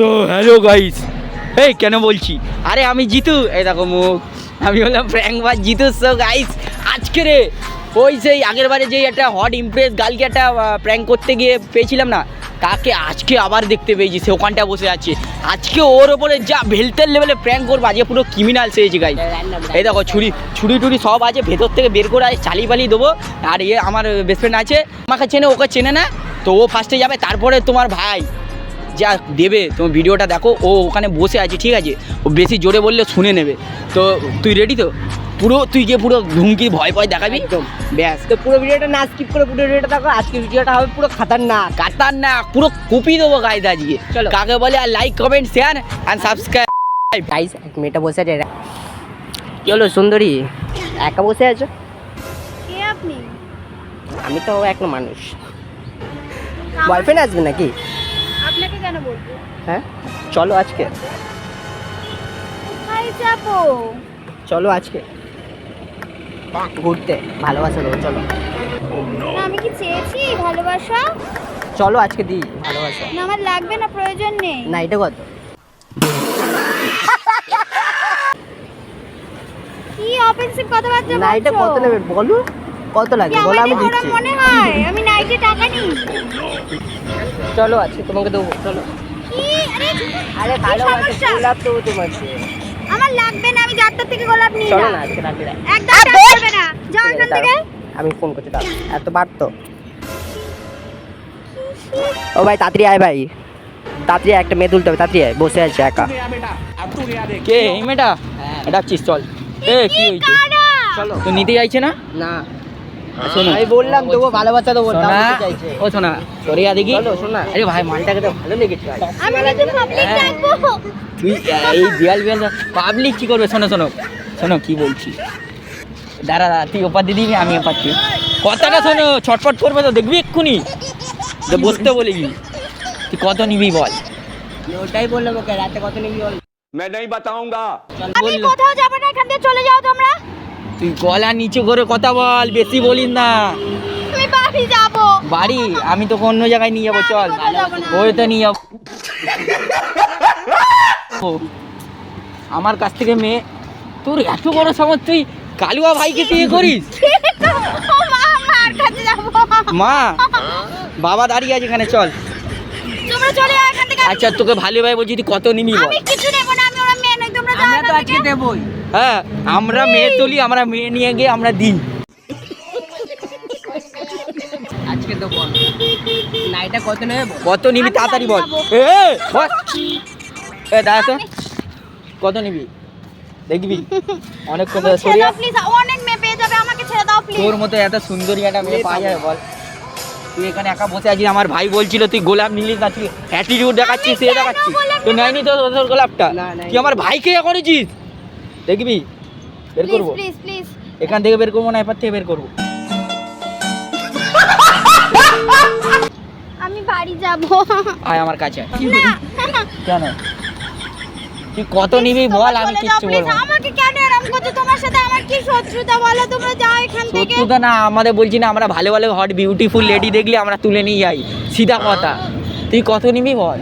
তো hello guys এই, কেন বলছি? আরে, আমি জিতু। এই দেখো মুখ। আমি হলাম প্র্যাঙ্কবার জিতু। সো গাইস আজকে রে, ওই সেই আগের বারে যে একটা হট ইমপ্রেস গার্লকে একটা প্র্যাঙ্ক করতে গিয়ে পেয়েছিলাম না তাকে আজকে আবার দেখতে পেয়েছি, সে ওখানটা বসে আছে। আজকে ওর ওপরে যা ভেলতের লেভেলে প্র্যাঙ্ক করব, আজকে পুরো ক্রিমিনাল সেয়েছি গাই এই দেখো, ছুরি ছুরি টুরি সব আছে, ভেতর থেকে বের করে চালিয়ে পালিয়ে দেবো। আর ইয়ে আমার বেস্ট ফ্রেন্ড আছে, আমাকে চেনে, ওকে চেনে না, তো ও ফার্স্টে যাবে, তারপরে তোমার ভাই। যা দেবে তোমার ভিডিওটা দেখো ও ওখানে বসে আছে ঠিক আছে? ও বেশি জোরে বললে শুনে নেবে। তো তুই রেডি তো? পুরো তুই গিয়ে পুরো ধুমকি ভয় ভয় দেখাবি? একদম। ব্যাস। তো পুরো ভিডিওটা না স্কিপ করে পুরো ভিডিওটা দেখো আজকে ভিডিওটা হবে পুরো খাতারনাক। কাতার না পুরো কুপি দেবো গাইতে আজকে। চলো। কাকে বলে আর like comment share and subscribe guys এক মেয়েটা বসে আছে কি হলো সুন্দরী একা বসে আছো? কে আপনি? আমি তো এক মানুষ। বয়ফ্রেন্ড আসবে নাকি? কেন বলব? হ্যাঁ চলো আজকে। কোথায় যাব? চলো আজকে। ঘুরতে ভালোবাসা দেবো চলো। না আমি কি চেয়েছি ভালোবাসা? চলো আজকে দিই ভালোবাসা। না আমার লাগবে না প্রয়োজন নেই। না এটা কত? কি অফেন্সিভ কথাবার্তা না এটা কত নেবে? বলো। কত কি লাগবে বলো আমি দিচ্ছি। মনে হয়? আমি নাইটে টাকা নিই। চলো আজকে তোমাকে দেবো চলো। কি? আরে ভালোবাসা সমস্যা? গোলাপ দেবো তোমাকে। আমার লাগবে না আমি যাত্রা থেকে গোলাপ নিই চলো না। না আজকে রাতে। একদম করবে না। যাও এখান থেকে। আমি ফোন করছি দাঁড়াও। এত বাড়তো ও ভাই তাড়াতাড়ি আয় ভাই। তাড়াতাড়ি আয়, একটা মেয়ে তুলতে হবে তাড়াতাড়ি আয়। বসে আছে একা। কে? এই মেয়েটা? এটা চিস চল। এ কি হয়েছে? চলো। তো নিতে চাইছে না? না। আমি বললাম দেবো ভালোবাসা দেবো তাও সোনা দিতে চাইছে। ও সোনা সরে যা দেখি চলো শোন না আরে ভাই মালটাকে তো ভালো লেগেছে ভাই আমি কিন্তু পাবলিক হ্যাঁ। ডাকবো তুই এই বিয়াল বিয়াল পাবলিক কি করবে শোনো শোনো শোনো কি বলছি দাঁড়া দাঁড়া তুই ওপার দিয়ে দিবি আমি ওপার দিয়ে কথাটা শোনো ছটফট করবে তো দেখবি এক্ষুনি তো বসতে বলে গি তুই কত নিবি বল ওটাই বললাম ওকে রাতে কত নিবি বল मैं नहीं बताऊंगा আমি বললে। কোথাও যাবো না এখান থেকে চলে যাও তোমরা তুই গলা নিচু করে কথা বল বেশি বলিস না। আমি বাড়ি যাব। বাড়ি? আমি তোকে অন্য জায়গায় নিয়ে যাব চল। ওই তো নিয়ে যাব। আমার কাছ থেকে মেয়ে তোর এত বড় সময় তুই কালুয়া ভাইকে বিয়ে করিস? মা বাবা দাঁড়িয়ে আছে এখানে চল। তোমরা চলে যাও এখান থেকে। আচ্ছা তোকে ভালো ভাই বলছি তুই কত নিবি বল। আমি কিছু নেব না আমি ওরা মেয়ে নই তোমরা যাও আমরা তো আজকে দেবই। হ্যাঁ আমরা মেয়ে তুলি আমরা মেয়ে নিয়ে গিয়ে আমরা দিই আজকে দেবো না এটা কত নেবে কত নিবি তাড়াতাড়ি বল। এ বল। এ দাঁড়া তো। কত নিবি? দেখবি? অনেক কথা। সরিয়া। অনেক মেয়ে পেয়ে যাবে আমাকে ছেড়ে দাও প্লিজ তোর মতো এত সুন্দরী একটা মেয়ে পাওয়া যাবে বল। তুই এখানে একা বসে আছিস আমার ভাই বলছিল তুই গোলাপ নিলি না তুই অ্যাটিটিউড দেখাচ্ছিস সে দেখাচ্ছিস? তো নেয়নি তো তোর গোলাপটা? না, তুই আমার ভাইকে ইয়ে করেছিস? দেখবি? বের করব? প্লিজ প্লিজ এখান থেকে বের করব না এপার থেকে বের করব। আমি বাড়ি যাব। আয় আমার কাছে কেন? তুই কত নিবি বল আমি কিচ্ছু বলব। আমাকে কেন এরকম করছ? তোমার সাথে আমার কি শত্রুতা বলো তোমরা? যাও এখান থেকে। শত্রুতা না আমাদের বলছি না আমরা ভালো ভালো হট বিউটিফুল লেডি দেখলে আমরা তুলে নিয়ে যাই। সিধা কথা। তুই কত নিবি বল?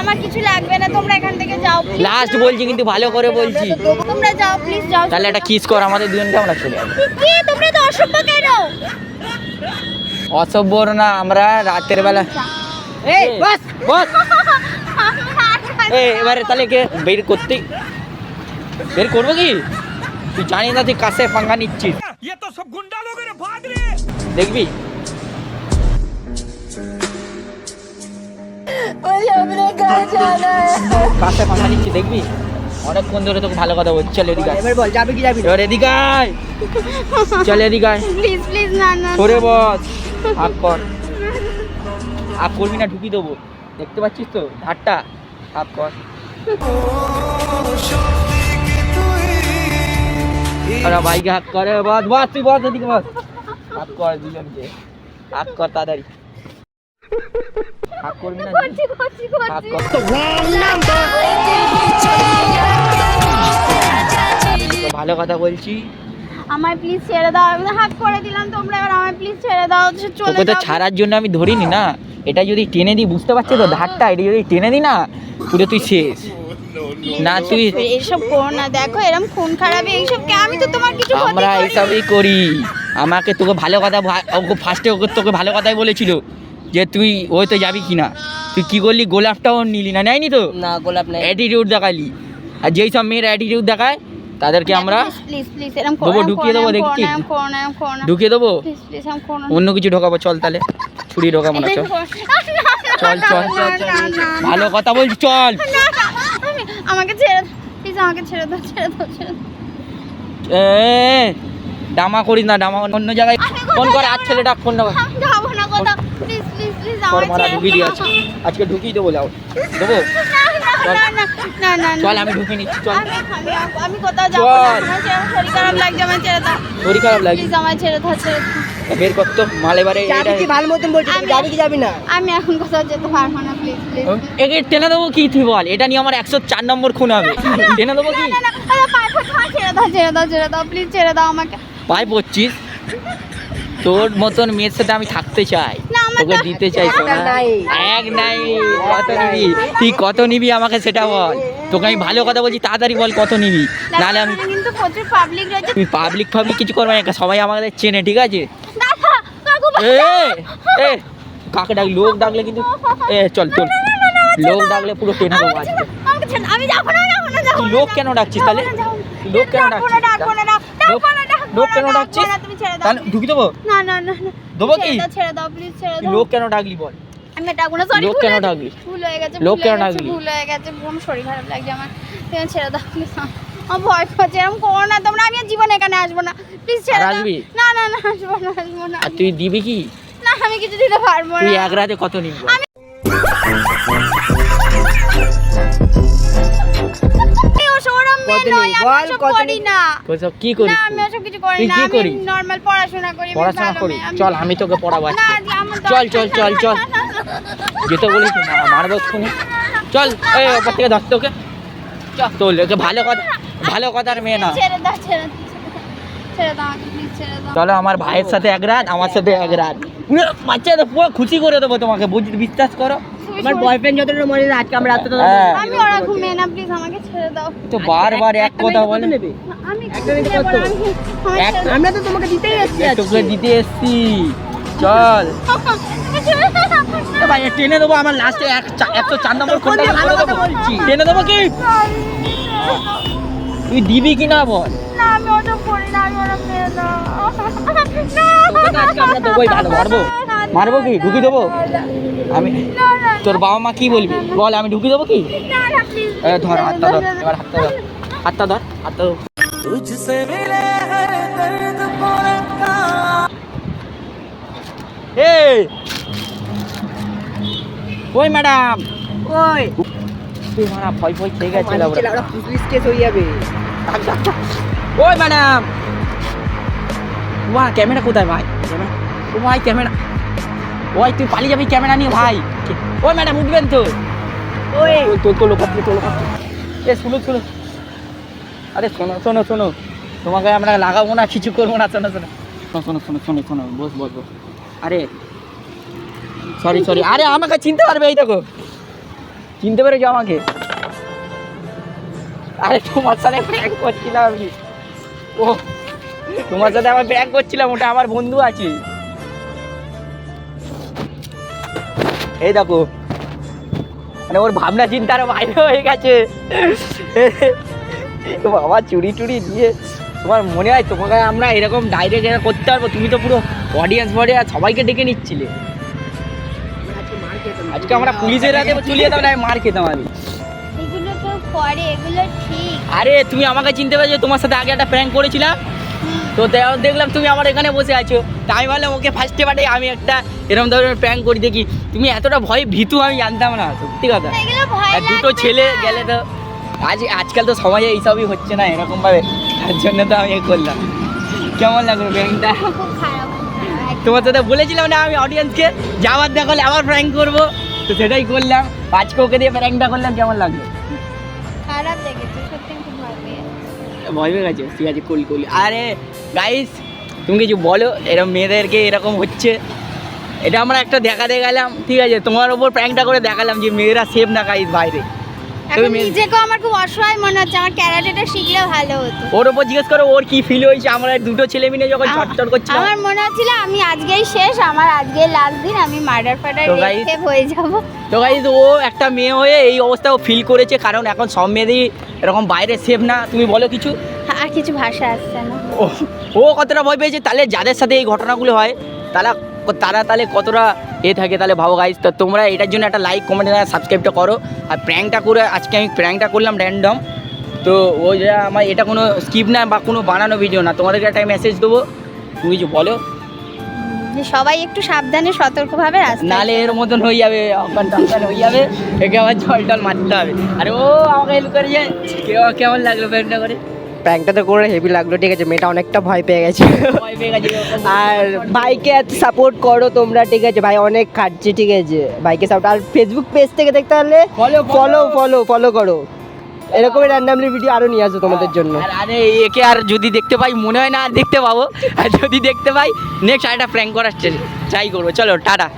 আমার কিছু লাগবে না তোমরা এখান থেকে যাও লাস্ট বলছি কিন্তু ভালো করে বলছি। তোমরা যাও প্লিজ যাও। তাহলে একটা কিস কর আমাদের দুজন কেমন চলে কি? তোমরা তো অসভ্য কেন? অসভ্য না আমরা রাতের বেলা এই বস বস। এই এবারে তাহলে কে বের করতে বের করব কি? তুই জানি না তুই কাছে ফাঙ্গা নিচ্ছিস। দেখবি? কাছে পাঙ্গা নিচ্ছি দেখবি? অনেকক্ষণ ধরে তোকে ভালো কথা বলছি চল এদিকে এবার বল যাবে কি যাবি না? এবার এদিকে আয়। চল এদিকে আয়। প্লিজ প্লিজ না না সরে বস। আগ কর। করবি না ঢুকি দেবো। দেখতে পাচ্ছিস তো? ধারটা। আগ কর। আরে ভাইকে হাত করে। বস বস তুই বস এদিকে বস। হাত কর দুজনকে। হাত কর তাড়াতাড়ি। হাত করবি না করছি করছি হাত করছি কর তো ভালো কথা বলছি। আমায় প্লিজ ছেড়ে দাও আমি হাত করে দিলাম তোমরা এবার আমায় প্লিজ ছেড়ে দাও চলে তোকে তো ছাড়ার জন্য আমি ধরিনি না। এটা যদি টেনে দিই বুঝতে পারছি তো ধারটা এটা যদি টেনে দিই না পুরো তুই শেষ। না তুই এইসব করো না দেখো এরকম খুন খারাপি এইসব কে? আমি তো তোমার কিছু আমরা এইসবই করি। আমাকে তোকে ভালো কথা ওকে ফার্স্টে ওকে তোকে ভালো কথাই বলেছিল। যে তুই ওই তো যাবি কি না তুই কি করলি গোলাপটাও নিলি না নেয়নি তো না গোলাপ নাই অ্যাটিটিউড দেখালি আর যেই সব মেয়ের অ্যাটিটিউড দেখায় তাদেরকে আমরা প্লিজ প্লিজ এরকম করো দেবো, ঢুকিয়ে দেবো, দেখছি। ঢুকিয়ে দেবো। অন্য কিছু ঢোকাবো চল তাহলে ছুরি ঢোকাবো না চল চল, চল, ভালো কথা বলছি চল আমাকে ছেড়ে প্লিজ আমাকে ছেড়ে দাও ছেড়ে দাও ছেড়ে দাও এ ডামা করিস না ডামা অন্য জায়গায় ফোন কর আর? ছেলেটা ফোন না আমি যাব না কোথাও প্লিজ মারা ঢুকিয়ে দিয়ে আছে আজকে ঢুকিয়ে দেবো যাও দেবো চল আমি ঢুকিয়ে নিচ্ছি চল আমি কোথাও যাব শরীর খারাপ লাগছে আমার ছেড়ে দাও শরীর খারাপ লাগে প্লিজ আমার ছেড়ে দাও ছেড়ে দাও বের কর তো মাল কি ভালো মতন বলছি তুই আমি- যাবি কি যাবি না আমি এখন কোথাও যেতে পারব না প্লিজ প্লিজ একে টেনে দেবো কি তুই বল এটা নিয়ে আমার একশো চার নম্বর খুন হবে টেনে দেবো কি না না আরে পায়ে পড়ছি, ছেড়ে দাও ছেড়ে দাও ছেড়ে দাও প্লিজ ছেড়ে দাও আমাকে পায়ে পড়ছিস তোর মতন মেয়ের সাথে আমি থাকতে চাই তোকে দিতে চাই সোনা। এক নাই। কত নিবি? তুই কত নিবি আমাকে সেটা বল। তোকে আমি ভালো কথা বলছি তাড়াতাড়ি বল কত নিবি। নাহলে আমি কিন্তু প্রচুর পাবলিক রয়েছে। তুই পাবলিক ফাবলিক কিছু করবে না সবাই আমাদের চেনে ঠিক আছে? কাকু এ এ কাকে ডাক লোক ডাকলে কিন্তু এ চল চল। লোক ডাকলে পুরো টেনে দেবো আজকে। আমি যাব না যাব না লোক কেন ডাকছিস তাহলে? না, না। লোক কেন ডাকবো না, ডাকছিস? ডাকবো না, লোক না, লোক কেন ডাকছিস? তুমি ছেড়ে দাও। তাহলে ঢুকি দেবো? না না না না। দেবো কি? ছেড়ে দাও প্লিজ ছেড়ে দাও। লোক কেন ডাকলি বল? আমি ডাকবো না সরি লোক কেন ডাকলি? ভুল হয়ে গেছে লোক কেন ডাকলি? ভুল হয়ে গেছে আমার শরীর খারাপ লাগছে আমার। তুমি ছেড়ে দাও প্লিজ আমার ভয় এরকম করো না তোমরা আমি আর জীবনে এখানে আসব না। প্লিজ ছেড়ে দাও। আসবি? না না না আসব না আসব না। আর তুই দিবি কি? না আমি কিছু দিতে পারব তুই না। এক রাতে কত নিবি বল, কত করি? না। ওইসব কি করিস না আমি ওসব কিছু করি না। কি আমি? নর্মাল পড়াশোনা করি পড়াশোনা করিস। চল আমি তোকে পড়াবো আজকে। চল চল চল চল। যেতে বলেছি মারবো শুনে চল এই ওপর থেকে ধরতে ওকে চল তোল ওকে ভালো কথা ভালো কথার মেয়ে না। ছেড়ে দাও ছেড়ে দাও ছেড়ে চলো আমার ভাইয়ের সাথে এক রাত আমার সাথে এক রাত। বাচ্চা তো পুরো খুশি করে দেবো তোমাকে বুঝ বিশ্বাস করো। আমার। বয়ফ্রেন্ড যতটা মনে হয় আজকে আমরা রাত্রে হ্যাঁ। আমি ওরকম মেয়ে না প্লিজ আমাকে ছেড়ে দাও। তো বারবার এক কথা বলে নেবে? না, আমি। আমরা তো তোমাকে দিতেই এসেছি তোকে দিতে এসছি। চল। ভাই টেনে দেবো আমার লাস্টে একশো চার নম্বর দিয়ে ভালো করে কথা দেবো বলছি। টেনে দেবো কি? তুই দিবি কি না বল। না আমি ওসব করি না আমি ওরম মেয়ে না আমরা দেবোই ভালো। মারবো মারবো কি? ঢুকি দেবো? আমি তোর বাবা মা কি বলবি? বল আমি ঢুকি দেবো কি? ধর হাতটা ধর এবার হাতটা ধর। হাতটা ধর হাতটা ধর। এই ওই ম্যাডাম? ওই তুই মারা ভয় ভয় খেয়ে গেছে মানছি পুলিশ কেস হয়ে যাবে। ওই ম্যাডাম? ওয়া ক্যামেরা কোথায় ভাই? ক্যামেরা ও ভাই ক্যামেরা ওই তুই পালিয়ে যাবি ক্যামেরা নিয়ে ভাই। ওই ম্যাডাম উঠবেন তো। ওই। তো তো লোক তো লোক এ শুনো শুনো। আরে শোনো শোনো শোনো। তোমাকে আমরা লাগাবো না কিছু করব না শোনো শোনো। শোনো শোনো শোনো শোনো শোনো বস বস বস। আরে সরি সরি আরে আমাকে চিনতে পারবে এই দেখো। চিনতে পেরেছ আমাকে? আরে তোমার সাথে প্র্যাঙ্ক করছিলাম আমি। ও তোমার সাথে আমার প্র্যাঙ্ক করছিলাম ওটা আমার বন্ধু আছে। এই দেখো। মানে ওর ভাবনা চিন্তার বাইরে হয়ে গেছে। বাবা চুরি টুরি দিয়ে তোমার মনে হয় তোমাকে আমরা এরকম ডাইরেক্ট এরকম করতে পারব? তুমি তো পুরো অডিয়েন্স ফডিয়েন্স সবাইকে ডেকে নিচ্ছিলে। আজকে আমরা পুলিশের হাতে তুলে যেতাম না মার খেতাম আমি। আরে তুমি আমাকে চিনতে পেরেছ তোমার সাথে আগে একটা প্র্যাঙ্ক করেছিলাম? তো দেখলাম তুমি আমার এখানে বসে আছো। তাই আমি ভাবলাম ওকে ফার্স্টে পাঠে আমি একটা এরকম ধরনের প্র্যাঙ্ক করি দেখি। তুমি এতটা ভয় ভীতু আমি জানতাম না সত্যি কথা। আর দুটো ছেলে গেলে তো আজ আজকাল তো সমাজে এইসবই হচ্ছে না এরকমভাবে। তার জন্য তো আমি এ করলাম। কেমন লাগল প্র্যাঙ্কটা খারাপ। তোমার সাথে বলেছিলাম না আমি অডিয়েন্সকে যাওয়ার দেখালে আবার প্র্যাঙ্ক করব। তো সেটাই করলাম। আজকে ওকে দিয়ে প্র্যাঙ্কটা করলাম কেমন লাগল? খারাপ লেগেছে। ভয় পেয়ে গেছে। ঠিক আছে কুল কুল আরে গাইস তুমি কিছু বলো এরকম মেয়েদেরকে এরকম হচ্ছে? এটা আমরা একটা দেখাতে গেলাম, ঠিক আছে? তোমার ওপর প্র্যাঙ্কটা করে দেখালাম যে মেয়েরা সেফ না গাইস বাইরে। এখন নিজেকেও আমার খুব অসহায় মনে হচ্ছে আমার ক্যারাটেটা শিখলে ভালো হতো। ওর ওপর জিজ্ঞেস করো ওর কি ফিল হয়েছে? আমরা দুটো ছেলে মিলে যখন ছটছট করছিলাম। আমার মনে হচ্ছিল আমি আজকেই শেষ আমার আজকেই লাস্ট দিন আমি মার্ডার ফার্ডার রেখে হয়ে যাব। তো গাইজ ও একটা মেয়ে হয়ে এই অবস্থা ও ফিল করেছে কারণ এখন সব মেয়েদেরই এরকম বাইরে সেফ না। তুমি বলো কিছু? আর কিছু ভাষা আসছে না। ও ও কতটা ভয় পেয়েছে? তাহলে যাদের সাথে এই ঘটনাগুলো হয় তারা তারা তাহলে কতটা এ থাকে তাহলে ভাবো গাইজ তো তোমরা এটার জন্য একটা লাইক কমেন্ট সাবস্ক্রাইবটা করো। আর প্র্যাঙ্কটা করে আজকে আমি প্র্যাঙ্কটা করলাম র্যান্ডম তো ওই যে আমার এটা কোনো স্কিপ না বা কোনো বানানো ভিডিও না। তোমাদেরকে একটা মেসেজ দেবো তুমি কিছু বলো। সবাই একটু সাবধানে সতর্কভাবে নালে এর মতন হয়ে যাবে টজ্ঞান হয়ে যাবে। একে আবার জল টল মারতে হবে। আরে ও আমাকে হেল্প কেমন লাগল প্র্যাঙ্কটা করে? প্র্যাঙ্কটা তো করে হেভি লাগল ঠিক আছে? মেয়েটা অনেকটা ভয় পেয়ে গেছে। আর ভাইকে এত সাপোর্ট করো তোমরা ঠিক আছে? ভাই অনেক খাটছে ঠিক আছে? ভাইকে সাপোর্ট আর ফেসবুক পেজ থেকে দেখতে Follow, ফলো ফলো ফলো করো। এরকমই র্যান্ডামলি ভিডিও আরও নিয়ে আসো তোমাদের জন্য। আরে একে আর যদি দেখতে পাই মনে হয় না আর দেখতে পাবো। আর যদি দেখতে পাই নেক্সট আরেকটা প্র্যাঙ্ক করার ট্রাই করব। চলো টাটা।